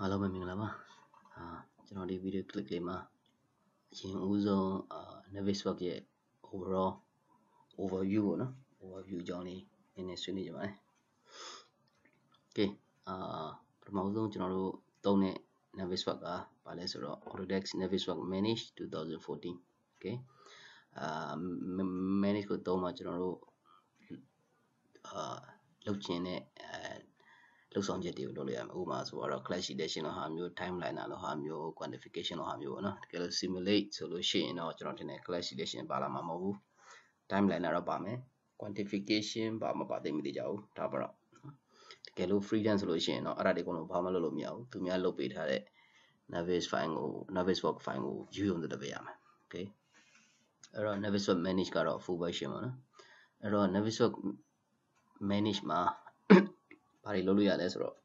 အားလုံးပဲမင်္ဂလာပါအာကျွန်တော်ဒီဗီဒီယို clip လေးမှာအရင်ဦးဆုံးအာ Naviswork ရဲ့ overall overview ပေါ့နော် overview အကြောင်းလေးနည်းနည်းဆွေးနွေးကြပါမယ် Okay အာပထမဆုံးကျွန်တော်တို့သုံးတဲ့ Naviswork ကဘာလဲဆိုတော့ Autodesk Naviswork Manage 2014 Okay အာ manage ကိုသုံးမှာကျွန်တော်တို့အာလုပ်ချင်တဲ့အဲ လှုပ်ဆောင်ချက်တွေကိုလုပ်လို့ရမယ်ဥပမာဆိုတော့ clash selection လို့ဟာမျိုး timeliner လို့ဟာမျိုး quantification လို့ဟာမျိုးပေါ့နော်တကယ်လို့ simulate ဆိုလို့ရှိရင်တော့ကျွန်တော်ထင်တယ် clash selection ပါလာမှာမဟုတ်ဘူး timeliner တော့ပါမယ် quantification ပါမပါသိမသိကြဘူးဒါပါတော့တကယ်လို့ freedom ဆိုလို့ရှိရင်တော့အဲ့ဒါတွေကတော့ဘာမှလုပ်လို့မရဘူးသူများလုပ်ပေးထားတဲ့ Navis file ကို Naviswork file ကို view ရုံတည်းရမယ် okay အဲ့တော့ Naviswork manage ကတော့ full version ပေါ့နော်အဲ့တော့ Naviswork manage မှာ ဘာတွေလုပ်လို့ရလဲဆိုတော့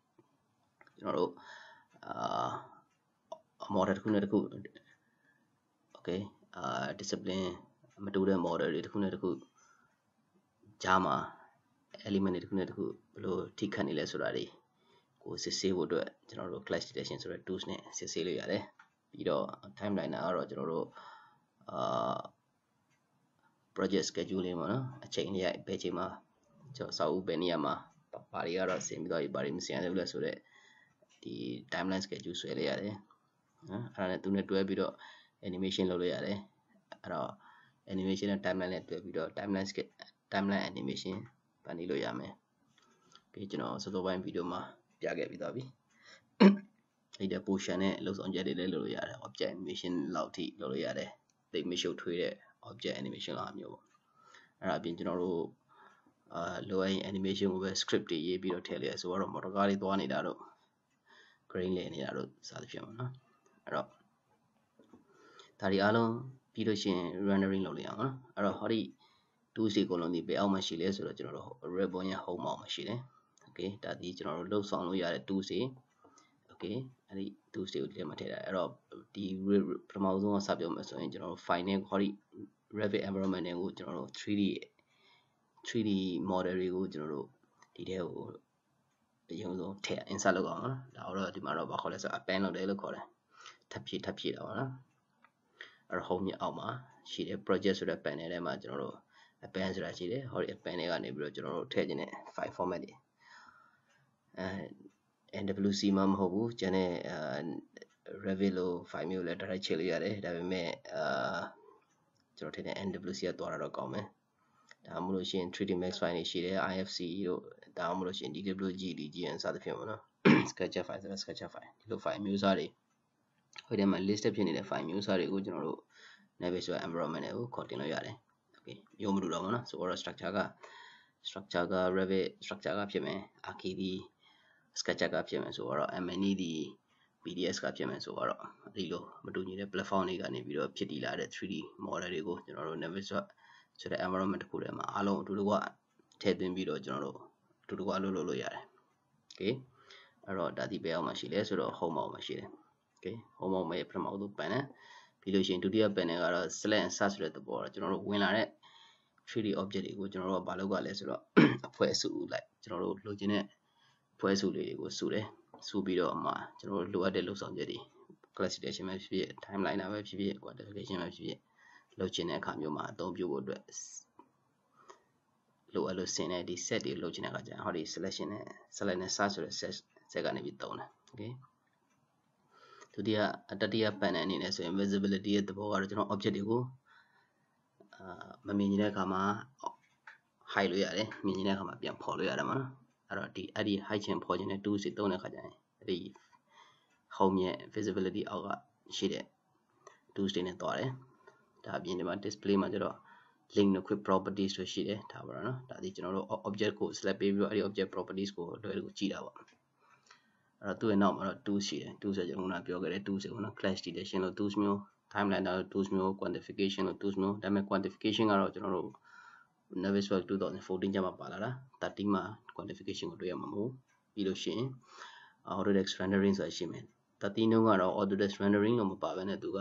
ကျွန်တော်တို့အာ model တစ်ခုနဲ့တစ်ခု okay အာ discipline မတူတဲ့ model တွေတစ်ခုနဲ့တစ်ခုကြားမှာ element တွေတစ်ခုနဲ့တစ်ခုဘယ်လိုထိခတ်နေလဲဆိုတာတွေကိုစစ်ဆေးဖို့အတွက်ကျွန်တော်တို့ clash detection ဆိုတဲ့ tools နဲ့စစ်ဆေးလို့ရတယ်ပြီးတော့ timeliner ကတော့ကျွန်တော်တို့အာ project scheduling ပေါ့နော်အချိန်လေးဘယ်ချိန်မှာကျွန်တော်စာအုပ်ဘယ်နေရာမှာ ဘာတွေကတော့ဆင်ပြီးတော့ဘာတွေမဆင်ရသေးဘူးလဲဆိုတော့ဒီ timeline schedule ဆွဲလိုက်ရတယ်နော်အဲ့ဒါနဲ့သူနဲ့တွဲပြီးတော့ animation လုပ်လို့ရတယ်အဲ့တော့ animation နဲ့ timeline နဲ့တွဲပြီးတော့ timeline timeline animation ပန်နေလို့ရမယ်ပြီးကျွန်တော်စောစောပိုင်းဗီဒီယိုမှာပြခဲ့ပြီးသွားပြီအဲ့ဒီ portion နဲ့လှုပ်ဆောင်ချက်တွေလည်းလုပ်လို့ရတယ် object animation လောက်ထိလုပ်လို့ရတယ်သိမရှုပ်ထွေးတဲ့ object animation လောက်မျိုးပေါ့အဲ့ဒါအပြင်ကျွန်တော်တို့ အာလိုအပ်ရင် animation ကိုပဲ script တွေရေးပြီးတော့ထည့်လိုက်ရဆိုတော့ motor car တွေသွားနေတာတော့ grain လည်နေတာတော့စသဖြင့်ပေါ့နော်အဲ့တော့ဒါတွေအားလုံးပြီးလို့ရှိရင် rendering လုပ်လိုက်အောင်နော်အဲ့တော့ဟောဒီ tools တွေအကုန်လုံးဒီဘယ်အောက်မှာရှိလဲဆိုတော့ကျွန်တော်တို့ ribbon ရဲ့ home အောက်မှာရှိတယ် okay ဒါဒီကျွန်တော်တို့လှုပ်ဆောင်လို့ရတဲ့ tools တွေ okay အဲ့ဒီ tools တွေကိုဒီထဲမှာထည့်တာအဲ့တော့ဒီပထမဆုံးကစပြောမယ်ဆိုရင်ကျွန်တော်တို့ file နဲ့ဟောဒီ Revit environment တွေကိုကျွန်တော်တို့ 3D 3D model တွေကိုကျွန်တော်တို့ဒီထဲကိုအရင်ဆုံးထည့် insert လုပ်အောင်နော်ဒါတော့ဒီမှာတော့ဘာခေါ်လဲဆိုတော့ append လုပ်တယ်လို့ခေါ်တယ်ထပ်ဖြည့်ထပ်ဖြည့်တာပါနော်အဲ့တော့ home မြေအောက်မှာရှိတယ် project ဆိုတဲ့ panel ထဲမှာကျွန်တော်တို့ append ဆိုတာရှိတယ်ဟောဒီ append တွေကနေပြီးတော့ကျွန်တော်တို့ထည့်ခြင်းတဲ့ file format တွေအဲ NWC မှမဟုတ်ဘူးကျန်တဲ့ Revit လို့ file မျိုးလည်း direct ချိန်လို့ရတယ်ဒါပေမဲ့အာကျွန်တော်ထင်တယ် NWC ကသွားတာတော့ကောင်းမယ် ဒါမှမဟုတ်လို့ရှိရင် 3D Max file တွေရှိတယ် IFC တို့ဒါမှမဟုတ်လို့ရှိရင် DWG DGN စသဖြင့်ပေါ့နော် Sketcher file ဆိုတော့ Sketcher file ဒီလို file မျိုးစားတွေဟိုထဲမှာ list ဖြစ်နေတဲ့ file မျိုးစားတွေကိုကျွန်တော်တို့ Navis ဆိုတဲ့ environment တွေကိုခေါ်တင်လို့ရတယ် okay မျိုးမတူတော့ဘူးနော်ဆိုတော့ structure က structure က Revit structure ကဖြစ်မယ် Archid Sketcher ကဖြစ်မယ်ဆိုတော့ MNE ဒီ PDS ကဖြစ်မယ်ဆိုတော့ဒီလိုမတူညီတဲ့ platform တွေကနေပြီးတော့ဖြစ်တည်လာတဲ့ 3D model တွေကိုကျွန်တော်တို့ Navis ဆိုတဲ့ environment တစ်ခုထဲမှာအားလုံးအတူတကွထည့်သွင်းပြီးတော့ကျွန်တော်တို့အတူတကွလုပ်လို့လို့ရတယ် okay အဲ့တော့ဒါဒီဘယ်အောင်မှာရှိလဲဆိုတော့ home အောင်မှာရှိတယ် okay home အောင်မှာပထမဆုံး panel ပြီးလို့ရှိရင်ဒုတိယ panel ကတော့ select and search ဆိုတဲ့သဘောတော့ကျွန်တော်တို့ဝင်လာတဲ့ 3D object တွေကိုကျွန်တော်တို့ကဘာလုပ်ကြလဲဆိုတော့အဖွဲ့စုလိုက်ကျွန်တော်တို့လိုချင်တဲ့အဖွဲ့စုလေးတွေကိုစုတယ်စုပြီးတော့အမှကျွန်တော်တို့လိုအပ်တဲ့လုပ်ဆောင်ချက်တွေ classification ပဲဖြစ်ဖြစ် timeline ပဲဖြစ်ဖြစ် quantification ပဲဖြစ်ဖြစ် လုပ်ချင်တဲ့အခါမျိုးမှာအသုံးပြုဖို့အတွက်လိုအပ်လို့ဆင်တဲ့ဒီ set တွေလုပ်ချင်တဲ့အခါကျရင်ဟောဒီ selection နဲ့ select နဲ့ search ဆိုတဲ့ set set ကနေပြီးသုံးတယ် okay ဒုတိယတတိယ panel အနေနဲ့ဆိုရင် visibility ရဲ့သဘောကတော့ကျွန်တော် object တွေကိုအာမမြင်တဲ့အခါမှာ hide လို့ရတယ်မြင်တဲ့အခါမှာပြန်ဖော်လို့ရတယ်မှာနော်အဲ့တော့ဒီအဲ့ဒီ hide ခြင်းဖော်ခြင်းနဲ့ tools တွေသုံးတဲ့အခါကျရင်အဲ့ဒီ home ရဲ့ visibility အောက်ကရှိတဲ့ tools တွေနဲ့တွားတယ် ဒါအပြင်ဒီမှာ display မှာကျတော့ link နဲ့ quick properties ဆိုရှိတယ်ဒါပါတော့နော်ဒါဒီကျွန်တော်တို့ object ကို select ပေးပြီးတော့အဲ့ဒီ object properties ကိုလွယ်လွယ်ကြည့်တာပေါ့အဲ့တော့သူ့ရဲ့နောက်မှာတော့ tools ရှိတယ် tools ဆိုကျွန်တော်ကပြောခဲ့တဲ့ tools ကိုနော် clash detection လို့ tools မျိုး timeline လို့ tools မျိုး quantification လို့ tools မျိုးဒါပေမဲ့ quantification ကတော့ကျွန်တော်တို့ Naviswork 2014ကျမှပါလာတာ13မှာ quantification ကိုတွေ့ရမှာမဟုတ်ပြီးလို့ရှိရင် Autodesk rendering ဆိုတာရှိမယ်13တုန်းကတော့ Autodesk rendering လို့မပါဘဲနဲ့သူက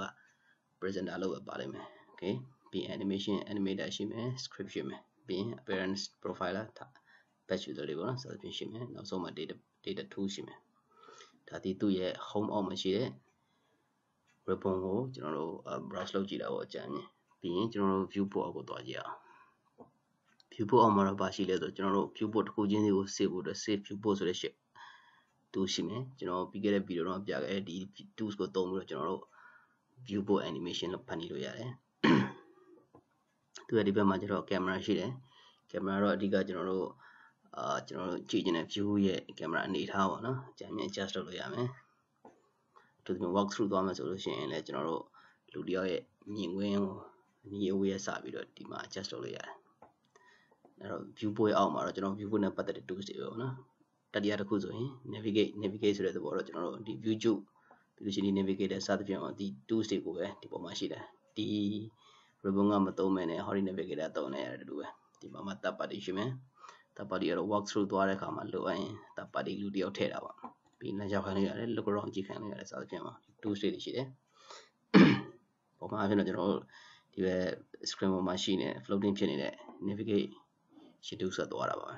presenter လို့ပဲပါလိမ့်မယ် okay ပြီး animation animator ရှိမယ် script ရှိမယ်ပြီး appearance profiler batch user တွေပေါ့နော်စသဖြင့်ရှိမယ်နောက်ဆုံးမှာ data data tool ရှိမယ်ဒါဒီသူ့ရဲ့ home အောက်မှာရှိတဲ့ ribbon ကိုကျွန်တော်တို့ browse လုပ်ကြည့်တာပေါ့အကြမ်းမြင်ပြီးရင်ကျွန်တော်တို့ viewport အောက်ကိုသွားကြည့်အောင် viewport အောက်မှာတော့ပါရှိလဲဆိုကျွန်တော်တို့ viewport တစ်ခုချင်းစီကို save ဖို့အတွက် save viewport ဆိုတဲ့ shit တူရှိမယ်ကျွန်တော်ပြီးခဲ့တဲ့ဗီဒီယိုတော့ပြခဲ့ဒီ tools ကိုသုံးပြီးတော့ကျွန်တော်တို့ viewport animation လို့ဖန်တီးလို့ရတယ်သူရဲ့ဒီဘက်မှာကျတော့ camera ရှိတယ် camera တော့အဓိကကျွန်တော်တို့အာကျွန်တော်တို့ကြည့်ကျင်တဲ့ view ရဲ့ camera အနေထားပေါ့နော်အကြမ်းမြင် adjust လုပ်လို့ရမယ်သူဒီမှာ walk through သွားမယ်ဆိုလို့ရှိရင်လည်းကျွန်တော်တို့လူတယောက်ရဲ့မြင်ကွင်းကိုနီးအဝေးရစပြီးတော့ဒီမှာ adjust လုပ်လို့ရတယ်အဲ့တော့ viewport အောက်မှာတော့ကျွန်တော် viewport နဲ့ပတ်သက်တဲ့ tools တွေပေါ့နော်တတိယတစ်ခုဆိုရင် navigate navigate ဆိုတဲ့သဘောတော့ကျွန်တော်တို့ဒီ view ကျု ပ်ပြီးလို့ရှိရင် navigator စသဖြင့်ဒီ tools တွေကိုပဲဒီပေါ်မှာရှိတယ်ဒီ ribbon ကမသုံးမဲနဲ့ hori navigator သုံးနေရတယ်တူပဲဒီမှာမှ third party ရှိမယ် third party ကတော့ walk through သွားတဲ့အခါမှာလိုအပ်ရင် third party လူတယောက်ထည့်တာပါပြီးလမ်းကြောင်းခိုင်းလို့ရတယ် look around ကြည့်ခိုင်းလို့ရတယ်စသဖြင့်မှာ tools တွေရှိတယ်ပုံမှန်အဖြစ်တော့ကျွန်တော်တို့ဒီဘက် screen ပေါ်မှာရှိနေ floating ဖြစ်နေတဲ့ navigate ရှစ်တူဆက်သွားတာပါပဲ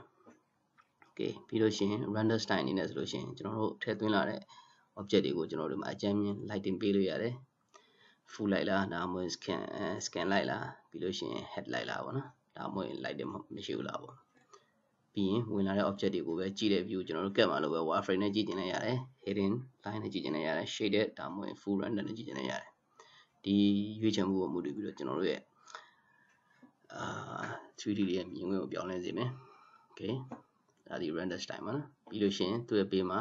okay ပြီးလို့ရှိရင် render style အနေနဲ့ဆိုလို့ရှိရင်ကျွန်တော်တို့ထည့်သွင်းလာတဲ့ object တွေကိုကျွန်တော်တို့မှာအကြမ်းမြင် lighting ပေးလို့ရတယ် full လိုက်လားဒါမှမဟုတ် scan scan လိုက်လားပြီးလို့ရှိရင် head လိုက်လားပေါ့နော်ဒါမှမဟုတ် light တယ်မရှိဘူးလားပေါ့ပြီးရင်ဝင်လာတဲ့ object တွေကိုပဲကြည့်တဲ့ view ကျွန်တော်တို့ကတ်မှာလို့ပဲ wireframe နဲ့ကြည့်ကျင်လိုက်ရတယ် hidden line နဲ့ကြည့်ကျင်လိုက်ရတယ် shaded ဒါမှမဟုတ် full render နဲ့ကြည့်ကျင်လိုက်ရတယ်ဒီရွေးချယ်မှုကိုမူတည်ပြီးတော့ကျွန်တော်တို့ရဲ့အာ 3D ရဲ့မြင်ကွင်းကိုပြောင်းလဲစေမယ် okay ဒါဒီ render style ပါနော်ပြီးလို့ရှိရင်သူ့ရဲ့ဘေးမှာ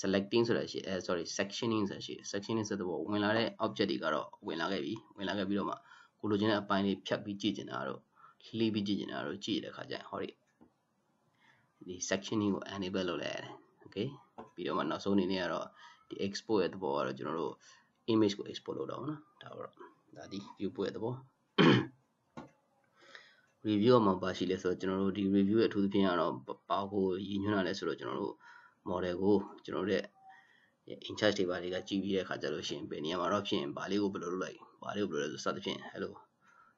selecting ဆိုတာရှိအဲ sorry sectioning ဆိုတာရှိ sectioning ဆိုတော့ဝင်လာတဲ့ object တွေကတော့ဝင်လာခဲ့ပြီဝင်လာခဲ့ပြီးတော့မှကိုလိုချင်တဲ့အပိုင်းလေးဖြတ်ပြီးကြည့်ကျင်တာတော့လှီးပြီးကြည့်ကျင်တာတော့ကြည့်ရတဲ့ခါကျရင်ဟောဒီဒီ sectioning ကို enable လုပ်လိုက်ရတယ် okay ပြီးတော့မှနောက်ဆုံးအနေနဲ့ကတော့ဒီ export ရဲ့သဘောကတော့ကျွန်တော်တို့ image ကို export လုပ်တော့နော်ဒါတော့ဒါဒီ viewport ရဲ့သဘော review မှာပါရှိလဲဆိုတော့ကျွန်တော်တို့ဒီ review ရဲ့အထူးသဖြင့်ကတော့ပါကိုရည်ညွှန်းတာလဲဆိုတော့ကျွန်တော်တို့ model ကိုကျွန်တော်တို့ရဲ့ in charge တွေပါတွေကကြည့်ပြီးတဲ့အခါကျလို့ရှိရင်ဘယ်နေရာမှာတော့ဖြစ်ရင်ဘာလေးကိုဘယ်လိုလုပ်လိုက်ဘာလေးကိုဘယ်လိုလုပ်ဆိုစသဖြင့် hello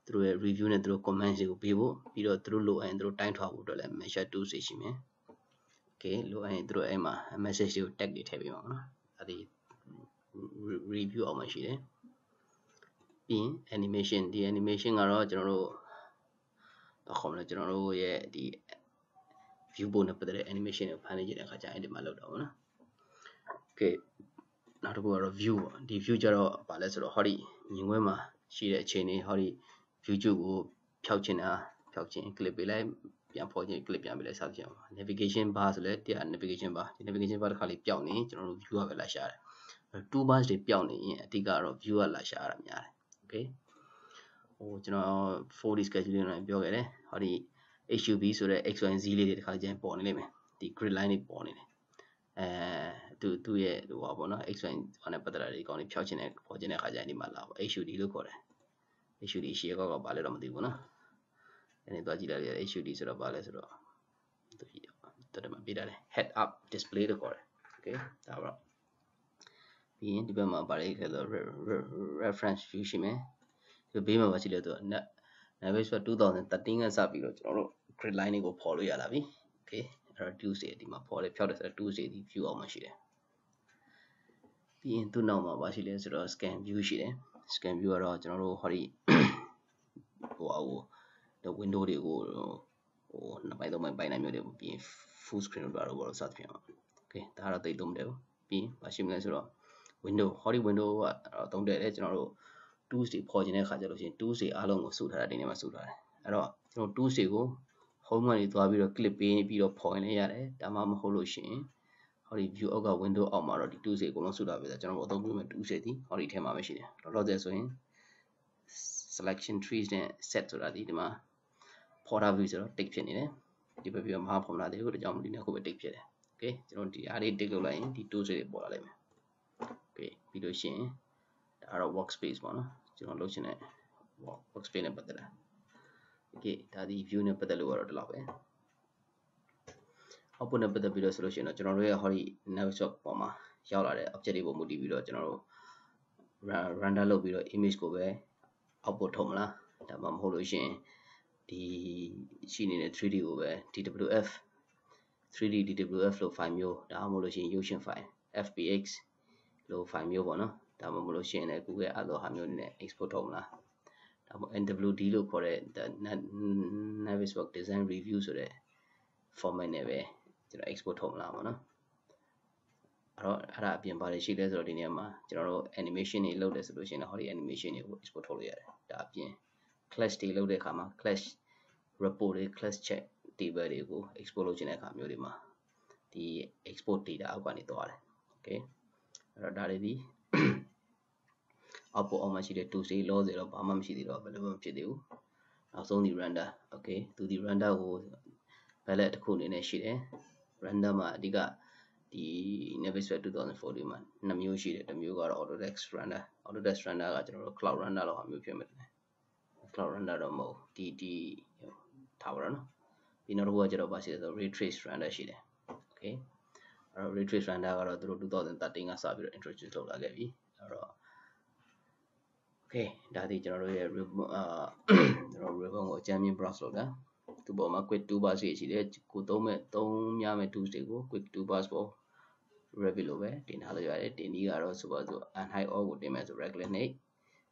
သူတို့ရဲ့ review နဲ့သူတို့ comments တွေကိုပေးဖို့ပြီးတော့သူတို့လိုအပ်ရင်သူတို့တိုင်းထွာဖို့အတွက်လည်း measure tool တွေရှိမယ် okay လိုအပ်ရင်သူတို့အဲ့မှာ message တွေကို tag တွေထည့်ပေးမှာပေါ့နော်အဲ့ဒီ review အောင်မှရှိတယ်ပြီးရင် animation ဒီ animation ကတော့ကျွန်တော်တို့တော့ခေါ်မလဲကျွန်တော်တို့ရဲ့ဒီ view ပုံနဲ့ပတ်သက်တဲ့ animation ကိုဖန်တီးကြတဲ့အခါကျရင်ဒီမှာလောက်တော့ဗောနော် okay နောက်တစ်ခုကတော့ view ပေါ့ဒီ view ကျတော့ဗာလဲဆိုတော့ဟောဒီမြင်ကွင်းမှာရှိတဲ့အခြေအနေဟောဒီ view ကျုပ်ကိုဖျောက်ချင်တာဖျောက်ချင် clip ပေးလိုက်ပြန်ဖော်ချင် clip ပြန်ပေးလိုက်စသဖြင့် navigation bar ဆိုလဲတရား navigation bar ဒီ navigation bar တစ်ခါလေးပျောက်နေကျွန်တော်တို့ view ကပဲလာရှာတယ် two bars တွေပျောက်နေရင်အဓိကတော့ view ကလာရှာရတာများတယ် okay ဟိုကျွန်တော် 4D scheduling နဲ့ပြောခဲ့တယ်ဟောဒီ HUB ဆိုတဲ့ XYZ လေးတွေတစ်ခါကျရင်ပေါ်နေလိမ့်မယ်ဒီ grid line တွေပေါ်နေတယ်အဲသူသူ့ရဲ့ဟိုပါပေါ့နော် XY ဟောနဲ့ပတ်သက်တာတွေကောင်းနေဖြောက်ချင်တဲ့ပေါ်ချင်တဲ့ခါကျရင်ဒီမှာလာပေါ့ HUD လို့ခေါ်တယ် HUD ရှေ့ကောက်ကဘာလဲတော့မသိဘူးနော်အဲ့ဒါတော့ကြည့်လိုက်ရ HUD ဆိုတော့ဘာလဲဆိုတော့သူတော်တယ်မှာပြထားတယ် head up display လို့ခေါ်တယ် okay ဒါပါတော့ပြီးရင်ဒီဘက်မှာဗာလေးခဲဆို reference view ရှိမယ်ဒီဘေးမှာပါရှိလဲဆိုတော့ net navigation ဆို2013ကစပြီးတော့ကျွန်တော်တို့ grid line တွေကိုဖော်လို့ရလာပြီ okay အဲ့တော့ Tuesday ဒီမှာဖော်တယ်ဖြောက်တယ်ဆိုတော့ Tuesday ဒီ view အောင်မှာရှိတယ်ပြီးရင်သူ့နောက်မှာပါရှိလဲဆိုတော့ scan view ရှိတယ် scan view ကတော့ကျွန်တော်တို့ဟောဒီဟိုအဟို window တွေကိုဟိုနှစ်ပိုင်းသုံးပိုင်းပိုင်းနိုင်မျိုးတွေပြီးရင် full screen လို့ပြောတော့ဘောလို့စသဖြင့်ပါ okay ဒါကတော့တိတ်လုံးမတယ်ဘူးပြီးရင်ပါရှိမလဲဆိုတော့ window ဟောဒီ window ကတော့သုံးတယ်လေကျွန်တော်တို့ tools တွေဖော်ခြင်းတဲ့အခါကျလို့ရှိရင် tools တွေအားလုံးကိုစုထားတာဒီနေ့မှာစုထားတယ်အဲ့တော့ကျွန်တော် tools တွေကို home ကနေသွားပြီးတော့ click ပေးပြီးတော့ဖော်ရင်လည်းရတယ်ဒါမှမဟုတ်လို့ရှိရင်ဟောဒီ view အောက်က window အောက်မှာတော့ဒီ tools တွေအကုန်လုံးစုထားပြီဆိုကျွန်တော်တို့အသုံးပြုမဲ့ tools တွေဒီဟောဒီထဲမှာပဲရှိတယ်လောလောဆယ်ဆိုရင် selection trees နဲ့ set ဆိုတာဒီဒီမှာ folder view ဆိုတော့ tick ဖြစ်နေတယ်ဒီဘက်ပြီးတော့မဟာ formula တွေကိုဒါကြောင့်ဒီနေ့ခုပဲ tick ဖြစ်တယ် okay ကျွန်တော်ဒီအားလေး tick လုပ်လိုက်ရင်ဒီ tools တွေပေါ်လာလိမ့်မယ် okay ပြီးလို့ရှိရင်ဒါကတော့ workspace ပေါ့နော်ကျွန်တော်လုပ်ချင်တဲ့ workspace နဲ့ပတ်သက်တာ okay ဒါဒီ view နဲ့ပတ်သက်လို့ကတော့ဒီလောက်ပဲ output နဲ့ပတ်သက်ပြီးတော့ဆိုလို့ရှိရင်တော့ကျွန်တော်တို့ရဲ့ဟောဒီ network ပေါ်မှာရောက်လာတဲ့ object တွေပုံမူတည်ပြီးတော့ကျွန်တော်တို့ render လုပ်ပြီးတော့ image ကိုပဲ output ထုတ်မလားဒါမှမဟုတ်လို့ရှိရင်ဒီရှိနေတဲ့ 3D ကိုပဲ DWF 3D DWF လို့ file မျိုးဒါမှမဟုတ်လို့ရှိရင် Ocean file fpx လို့ file မျိုးပေါ့နော်ဒါမှမဟုတ်လို့ရှိရင်လည်း Google အဲ့လိုဟာမျိုးနဲ့ export ထုတ်မလားဒါမှ NWD လို့ခေါ်တဲ့ the Naviswork Design Review ဆိုတဲ့ format နဲ့ပဲကျွန်တော် export ထုတ်မလားပေါ့နော်အဲ့တော့အဲ့ဒါအပြင်ပါတယ်ရှိလဲဆိုတော့ဒီနေရာမှာကျွန်တော်တို့ animation တွေလုပ်တယ်ဆိုလို့ရှိရင်ဟောဒီ animation တွေကို export ထုတ်လို့ရတယ်ဒါအပြင် clash တွေလုပ်တဲ့အခါမှာ clash report တွေ clash check table တွေကို export လုပ်ချင်တဲ့အခါမျိုးတွေမှာဒီ export data အောက်ကနေသွားတယ် okay အဲ့တော့ဒါတွေဒီ output အောက်မှာရှိတဲ့ tools တွေ law တွေတော့ဘာမှမရှိသေးတော့ available မဖြစ်သေးဘူးနောက်ဆုံးဒီ render okay သူဒီ render ကို palette တစ်ခုအနေနဲ့ရှိတယ် render မှာအဓိကဒီ Navisworks 2014မှာနှစ်မျိုးရှိတယ်တစ်မျိုးကတော့ Autodesk render Autodesk render ကကျွန်တော်တို့ cloud render လောက်ဟာမျိုးဖြစ်မယ်တယ် cloud render တော့မဟုတ်ဒီဒီထားပါတော့နော်ပြီးနောက်တစ်ခုကကျတော့ပါရှိတယ်ဆို ray trace render ရှိတယ် okay အဲ့တော့ ray trace render ကတော့သူတို့2013ကစပြီးတော့ introduce လုပ်လာခဲ့ပြီအဲ့တော့ okay ဒါဒီကျွန်တော်တို့ရဲ့ ribbon အာကျွန်တော် ribbon ကိုအကြမ်းမြင် browse လုပ်တာသူပေါ်မှာ quick toolbar ရှိတယ်ကိုသုံးမဲ့သုံးများမဲ့ tools တွေကို quick toolbars ပေါ် review လို့ပဲတင်ထားလို့ရတယ်တင်ဒီကတော့ဆိုပါစို့ unhide all ကိုတင်မယ်ဆို regular name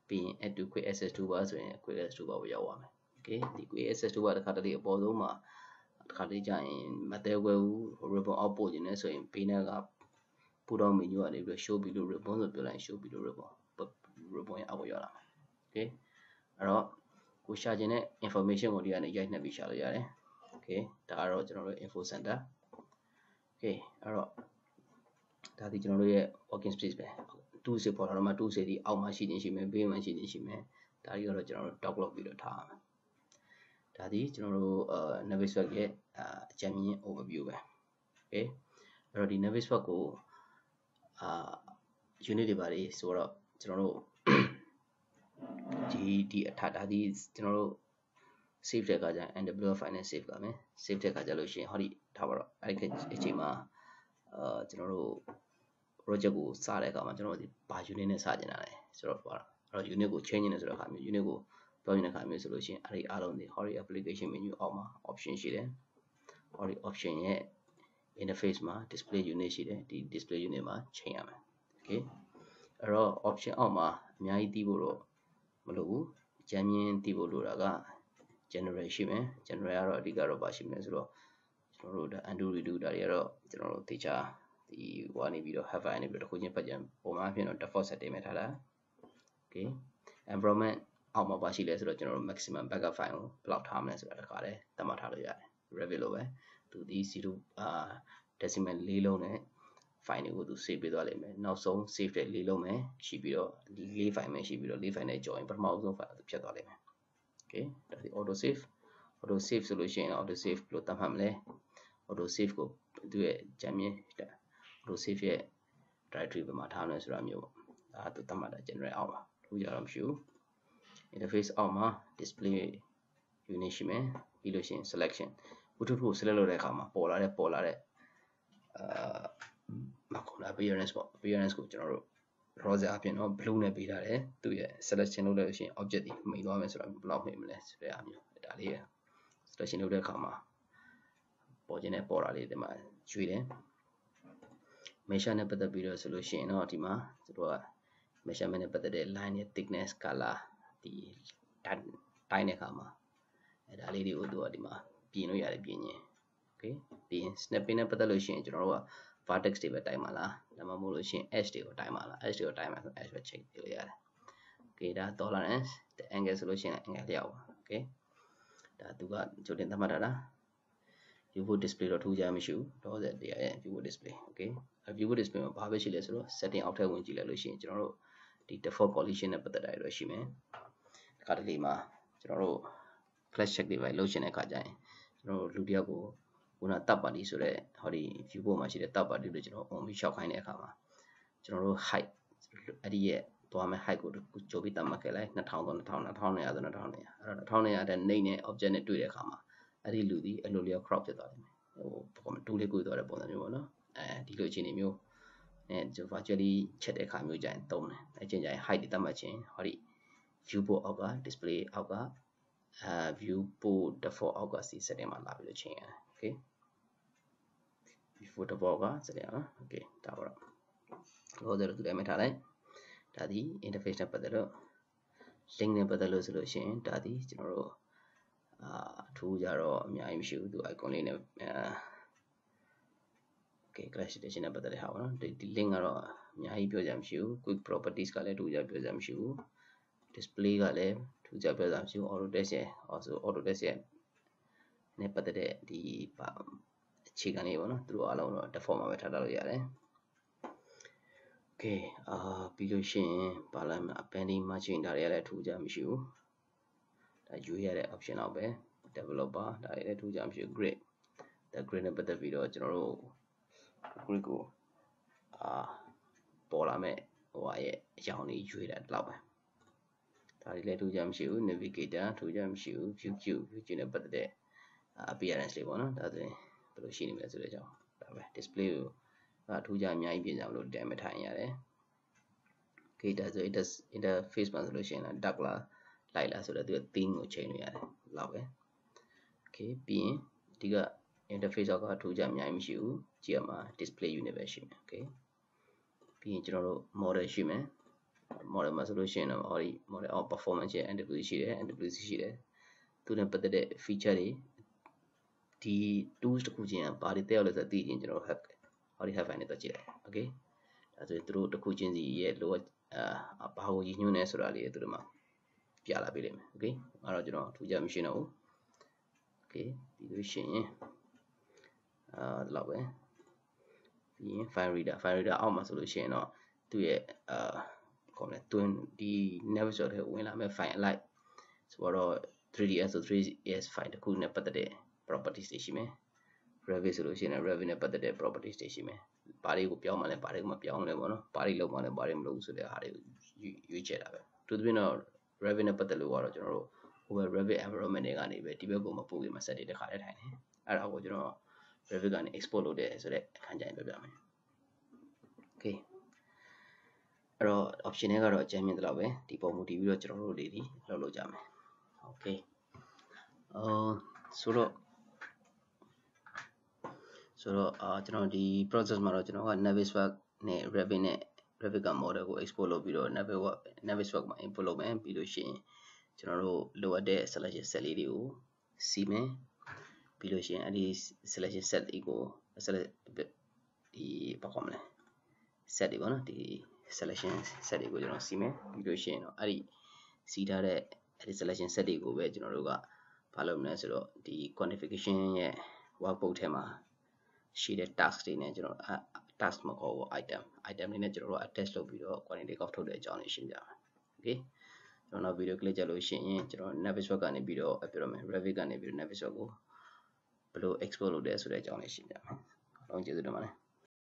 ပြီးရင် add to quick access toolbar ဆိုရင် quick access toolbar ကိုရောက်သွားမယ် okay ဒီ quick access toolbar တစ်ခါတလေအပေါ်ဆုံးမှာတစ်ခါတလေကြာရင်မသေးခွဲဘူး ribbon out ပို့ခြင်းနဲ့ဆိုရင်ဘေးနဲ့ကပူတော့ menu ကနေပြီးတော့ show ပြီးလို့ ribbon ဆိုပြောလိုက် show ပြီးလို့ ribbon ribbon ရဲ့အောက်ကိုရောက်လာမယ် okay အဲ့တော့ကိုရှာခြင်းတဲ့ information ကိုဒီကနေရိုက်နှက်ပြီးရှာလို့ရတယ် okay ဒါကတော့ကျွန်တော်တို့ info center okay အဲ့တော့ဒါဒီကျွန်တော်တို့ရဲ့ working space ပဲ2စေပေါ်လာတော့မှ2စေဒီအောက်မှာရှိနေရှိမယ်ဘေးမှာရှိနေရှိမယ်ဒါကြီးကတော့ကျွန်တော်တို့ dock lock ပြီးတော့ထားရမယ်ဒါဒီကျွန်တော်တို့အာ Naviswork ရဲ့အကြံဉာဏ် overview ပဲ okay အဲ့တော့ဒီ Naviswork ကိုအာ unit တွေပါတယ်ဆိုတော့ကျွန်တော်တို့ ဒီဒီအထာဒါဒီကျွန်တော်တို့ save တဲ့အခါကျရင် NWL finance save ကမယ် save တဲ့အခါကျလို့ရှိရင်ဟောဒီထားပါတော့အဲ့ဒီအချိန်မှာအာကျွန်တော်တို့ project ကိုစတဲ့အခါမှာကျွန်တော်တို့ဘာ unit နဲ့စကြင်တာလဲဆိုတော့ပါအဲ့တော့ unit ကို change နေဆိုတဲ့အခါမျိုး unit ကိုပြောင်းနေတဲ့အခါမျိုးဆိုလို့ရှိရင်အဲ့ဒီအားလုံးဒီ hori application menu အောက်မှာ option ရှိတယ် hori option ရဲ့ interface မှာ display unit ရှိတယ်ဒီ display unit မှာချိန်ရမယ် okay အဲ့တော့ option အောက်မှာအများကြီးသိဖို့တော့ မလိုဘူးအကြမ်းမြင်သိဖို့လိုတာက generate ရှိမယ် generate ကတော့အဓိကတော့ပါရှိမယ်ဆိုတော့ကျွန်တော်တို့ဒါ undo redo ဒါတွေကတော့ကျွန်တော်တို့တေချာဒီဟိုကနေပြီးတော့ have file နေပြီးတော့တစ်ခုချင်းပတ်ကြံပုံမှန်ဖြစ်တော့ default setting ပဲထားတာ okay environment အောက်မှာပါရှိလဲဆိုတော့ကျွန်တော်တို့ maximum backup file ကိုဘယ်လောက်ထားမလဲဆိုတာတခါတည်းသတ်မှတ်ထားလို့ရတယ် review လို့ပဲသူဒီ0အာ decimal လေးလုံးနဲ့ file တွေကိုသူ save ပေးသွားလိမ့်မယ်နောက်ဆုံး save တဲ့လေးလုံးပဲရှိပြီးတော့ဒီလေး file ပဲရှိပြီးတော့လေး file နဲ့ join ပထမဆုံး file သူဖြတ်သွားလိမ့်မယ် okay ဒါဒီ auto save auto save ဆိုလို့ရှိရင် auto save လို့သတ်မှတ်မလဲ auto save ကိုသူရဲ့ဂျမ်းမြင် auto save ရဲ့ directory ဘယ်မှာထားမလဲဆိုတာမျိုးပေါ့ဒါသူသတ်မှတ်တာ generate အောက်ပါထူးကြတော့မရှိဘူး interface အောက်မှာ display unit ရှိမယ်ပြီးလို့ရှိရင် selection ဘုထုထုကို select လုပ်တဲ့အခါမှာပေါ်လာတဲ့ပေါ်လာတဲ့အာ မကုလား appearance ပေါ့ appearance ကိုကျွန်တော်တို့ browser အပြင်တော့ blue နဲ့ပေးထားတယ်သူရဲ့ selection လုပ်လို့ရှိရင် object တွေမိသွားမယ်ဆိုတော့ဘယ်လောက်မိမလဲဆိုတဲ့အမျိုးဒါလေးရ selection လုပ်တဲ့အခါမှာပေါ်ခြင်းနဲ့ပေါ်တာလေးဒီမှာရွေးတယ် measure နဲ့ပတ်သက်ပြီးတော့ဆိုလို့ရှိရင်တော့ဒီမှာသူတို့က measurement နဲ့ပတ်သက်တဲ့ line ရဲ့ thickness color ဒီတိုင်းတဲ့အခါမှာအဲဒါလေးတွေကိုသူကဒီမှာပြင်လို့ရတယ်ပြင်ရင် okay ပြီးရင် snapping နဲ့ပတ်သက်လို့ရှိရင်ကျွန်တော်တို့က vertex တွေပဲတိုင်းပါလားဒါမှမဟုတ်လို့ရှိရင် edge တွေကိုတိုင်းပါလား edge တွေကိုတိုင်းပါဆို edge ပဲ check လုပ်ရတယ် okay ဒါ tolerance တဲ့ angle ဆိုလို့ရှိရင် angle လျောက်ပါ okay ဒါသူကကြိုတင်သတ်မှတ်တာလား viewport display တော့ထူးခြားမရှိဘူးတော့ဆက်တရားရဲ့ viewport display okay viewport display မှာဘာပဲရှိလဲဆိုတော့ setting အောက်ထပ်ဝင်ကြည့်လိုက်လို့ရှိရင်ကျွန်တော်တို့ဒီ default collision နဲ့ပတ်သက်တာတွေရှိမယ်ဒီခါတလေမှာကျွန်တော်တို့ flash check တွေပဲလုပ်ရှင်တဲ့အခါကျရင်ကျွန်တော်တို့လူတယောက်ကို ခုနတပ်ပါတီဆိုတဲ့ဟောဒီ viewport မှာရှိတဲ့တပ်ပါတီလို့ကျွန်တော် on ပြီးရှောက်ခိုင်းတဲ့အခါမှာကျွန်တော်တို့ height အဲ့ဒီရဲ့သွားမယ် height ကိုကြိုပြီးတတ်မှတ်ခဲ့လိုက်2000ဆို2000 2200ဆို2200အဲ့တော့2200တဲ့ name နဲ့ object နဲ့တွေ့တဲ့အခါမှာအဲ့ဒီလူဒီအလိုလျောက် crop ဖြစ်သွားတယ်ဟိုပုံတူးလေးကိုသွားတဲ့ပုံစံမျိုးပေါ့နော်အဲဒီလိုအခြေအနေမျိုးအဲ virtually ချက်တဲ့အခါမျိုးကြရင်သုံးတယ်အဲချင်းကြရင် height တတ်မှတ်ခြင်းဟောဒီ viewport အောက်က display အောက်ကအဲ viewport default အောက်က C setting မှာလာပြီးတော့ချိန်ရတယ် okay viewport default က setting อ่ะ okay ဒါပါတော့လောဆယ်တော့ဒီတိုင်းပဲထားလိုက်ဒါဒီ interface နဲ့ပတ်သက်လို့ link နဲ့ပတ်သက်လို့ဆိုလို့ရှိရင်ဒါဒီကျွန်တော်တို့အာထူးကြတော့အများကြီးမရှိဘူးသူ icon လေးနဲ့အာ okay clash station နဲ့ပတ်သက်တဲ့ဟာပေါ့နော်ဒီ link ကတော့အများကြီးပြောကြမရှိဘူး quick properties ကလည်းထူးကြပြောကြမရှိဘူး display ကလည်းထူးခြားပြောတာမရှိဘူး auto test ရဲ့ also auto test ရဲ့ နဲ့ပတ်သက်တဲ့ဒီအခြေခံလေးပေါ့နော်သူတို့အားလုံးတော့ default မှာပဲထားထားလို့ရတယ် okay အာပြီးလို့ရှိရင်ပါလာမှာ appending margin ဒါတွေကလည်းထူးခြားမရှိဘူးဒါရွေးရတဲ့ option တော့ပဲ developer ဒါတွေလည်းထူးခြားမရှိဘူး grid the grid နဲ့ပတ်သက်ပြီးတော့ကျွန်တော်တို့ grid ကိုအာပေါ်လာမဲ့ဟိုဟာရဲ့အကြောင်းလေးရွေးတာဒီလောက်ပဲဒါတွေလည်းထူးခြားမရှိဘူး navigator ထူးခြားမရှိဘူး view queue view queue နဲ့ပတ်သက်တဲ့ appearance လေးပေါ့နော်ဒါဆိုရင်ဘယ်လိုရှိနေမလဲဆိုတဲ့အကြောင်းဒါပဲ display ကိုအထူးခြားအများကြီးပြင်ကြမလို့တမ်းမထိုင်ရတယ် okay ဒါဆို interface မှာဆိုလို့ရှိရင် dark လား light လားဆိုတော့သူက theme ကိုချိန်လို့ရတယ်လောက်ပဲ okay ပြီးရင်ဒီက interface ကထူးခြားအများကြီးမရှိဘူးကြည့်ရမှာ display unit ပဲရှိမယ် okay ပြီးရင်ကျွန်တော်တို့ model ရှိမယ် model မှာဆိုလို့ရှိရင်တော့ Audi model of performance ရဲ့ NWC ရှိတယ် NWC ရှိတယ်သူနဲ့ပတ်သက်တဲ့ feature တွေ ဒီ tools တစ်ခုချင်းကဘာတွေတက်ရောက်လဲဆိုတော့သိရင်ကျွန်တော် have Audi have file နဲ့တော့ကြည့်လိုက် okay ဒါဆိုရင်သူတို့တစ်ခုချင်းစီရဲ့လိုအာဘာကိုရည်ညွှန်းနေဆိုတာလေးသူတို့မှာပြလာပေးလိမ့်မယ် okay အဲ့တော့ကျွန်တော်ထူးခြားမရှိတော့ဘူး okay ပြီးလို့ရှိရင်အာဒီလောက်ပဲပြီးရင် file reader file reader အောက်မှာဆိုလို့ရှိရင်တော့သူ့ရဲ့အာခေါ်မလဲ twin ဒီ navigator ထဲဝင်လာမဲ့ file alike ဆိုတော့ 3ds ဆို 3ds file တစ်ခုနဲ့ပတ်သက်တဲ့ properties တွေရှိမယ် Revit ဆိုလို့ရှိရင် Revit နဲ့ပတ်သက်တဲ့ properties တွေရှိမယ်ဘာတွေကိုပြောင်းမှလဲဘာတွေကိုမပြောင်းလဲပေါ့နော်ဘာတွေလုပ်မှလဲဘာတွေမလုပ်ဘူးဆိုတဲ့ဟာတွေကိုရွေးချယ်တာပဲသူသဖြင့်တော့ Revit နဲ့ပတ်သက်လို့ကတော့ကျွန်တော်တို့ဟိုဘက် Revit environment တွေကနေပဲဒီဘက်ကိုမပို့ခင်မှာ set တွေတစ်ခါတည်းထိုင်တယ်အဲ့ဒါကိုကျွန်တော် Revit ကနေ export လုပ်တယ်ဆိုတဲ့အခန်းကျရင်ပြပြမယ် Okay အဲ့တော့ option တွေကတော့အကြမ်းမြင်တလောက်ပဲဒီပုံမူတည်ပြီးတော့ကျွန်တော်တို့တွေဒီလောက်လုပ်ကြမယ် Okay အော်ဆိုတော့ ဆိုတော့အာကျွန်တော်ဒီ process မှာတော့ကျွန်တော်က Naviswork နဲ့ Revit နဲ့ Revit က model ကို export လုပ်ပြီးတော့ Naviswork Naviswork မှာ import လုပ်မယ်ပြီးလို့ရှိရင်ကျွန်တော်တို့လိုအပ်တဲ့ selection set လေးတွေကိုစီးမယ်ပြီးလို့ရှိရင်အဲ့ဒီ selection set တွေကို select ဒီဘာခေါ်မလဲ set တွေပေါ့နော်ဒီ selection set တွေကိုကျွန်တော်စီးမယ်ပြီးလို့ရှိရင်တော့အဲ့ဒီစီးထားတဲ့အဲ့ဒီ selection set တွေကိုပဲကျွန်တော်တို့ကဘာလုပ်မလဲဆိုတော့ဒီ quantification ရဲ့ workbook ထဲမှာ ရှိတဲ့ task တွေနဲ့ကျွန်တော် task မခေါ်ဘူး item item တွေနဲ့ကျွန်တော်တို့ attach လုပ်ပြီးတော့ quantity ကောက်ထုတ်တဲ့အကြောင်းလေးရှင်းပြမယ် okay ကျွန်တော် video clip ကြလို့ရှိရင်ကျွန်တော် Naviswork ကနေပြီးတော့ပြောရမယ် Revit ကနေပြီးတော့ Naviswork ကိုဘယ်လို export လုပ်တယ်ဆိုတဲ့အကြောင်းလေးရှင်းပြမယ်အားလုံးကျေးဇူးတင်ပါတယ်